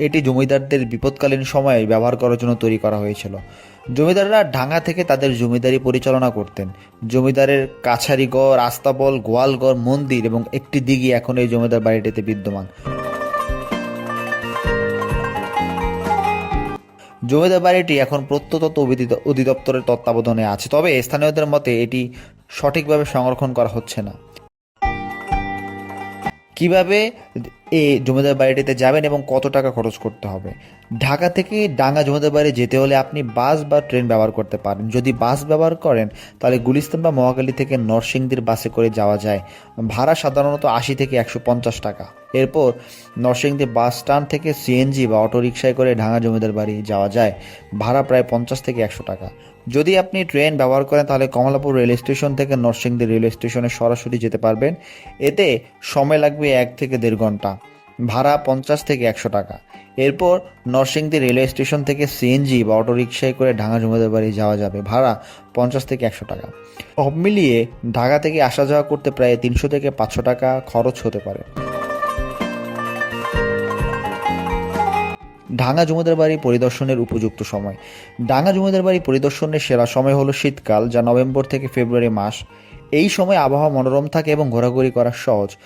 এটি জমিদারদের বিপদকালীন সময়ে ব্যবহার করার জন্য তৈরি করা হয়েছিল। জমিদাররা ডাঙ্গা থেকে তাদের জমিদারি পরিচালনা করতেন। জমিদারের কাছারিগড় আস্তাবল গোয়ালগড় মন্দির এবং একটি দিঘি এখন এই জমিদার বাড়িটিতে বিদ্যমান। জমিদার বাড়িটি এখন প্রত্যতত্ত্ব অধিদ- অধিদপ্তরের তত্ত্বাবধানে আছে, তবে স্থানীয়দের মতে এটি সঠিকভাবে সংরক্ষণ করা হচ্ছে না। কীভাবে এই জমিদার বাড়িটিতে যাবেন এবং কত টাকা খরচ করতে হবে। ঢাকা থেকে ডাঙ্গা জমিদার বাড়ি যেতে হলে আপনি বাস বা ট্রেন ব্যবহার করতে পারেন। যদি বাস ব্যবহার করেন, তাহলে গুলিস্তান বা মহাকালী থেকে নরসিংদীর বাসে করে যাওয়া যায়। ভাড়া সাধারণত আশি থেকে একশো পঞ্চাশ টাকা। এরপর নরসিংদী বাস স্ট্যান্ড থেকে সিএনজি বা অটোরিকশায় করে ঢাঙ্গা জমিদার বাড়ি যাওয়া যায়। ভাড়া প্রায় পঞ্চাশ থেকে একশো টাকা। যদি আপনি ট্রেন ব্যবহার করেন, তাহলে কমলাপুর রেল স্টেশন থেকে নরসিংদী রেল স্টেশনে সরাসরি যেতে পারবেন। এতে সময় লাগবে এক থেকে দেড় ঘণ্টা। ভাড়া পঞ্চাশ থেকে একশো টাকা। এরপর নরসিংদী রেলওয়ে স্টেশন থেকে সিএনজি বা অটোরিকশায় করে ঢাকা জমিদার বাড়ি যাওয়া যাবে। ভাড়া পঞ্চাশ থেকে একশো টাকা। সব মিলিয়ে ঢাকা থেকে আসা যাওয়া করতে প্রায় তিনশো থেকে পাঁচশো টাকা খরচ হতে পারে। ডাঙ্গা জমিদার বাড়ি পরিদর্শনের উপযুক্ত সময়। ডাঙ্গা জমিদার বাড়ি পরিদর্শনের সেরা সময় হলো শীতকাল, যা নভেম্বর থেকে ফেব্রুয়ারি মাস। এই সময় আবহাওয়া মনোরম থাকে এবং ঘোরাঘুরি করা সহজ।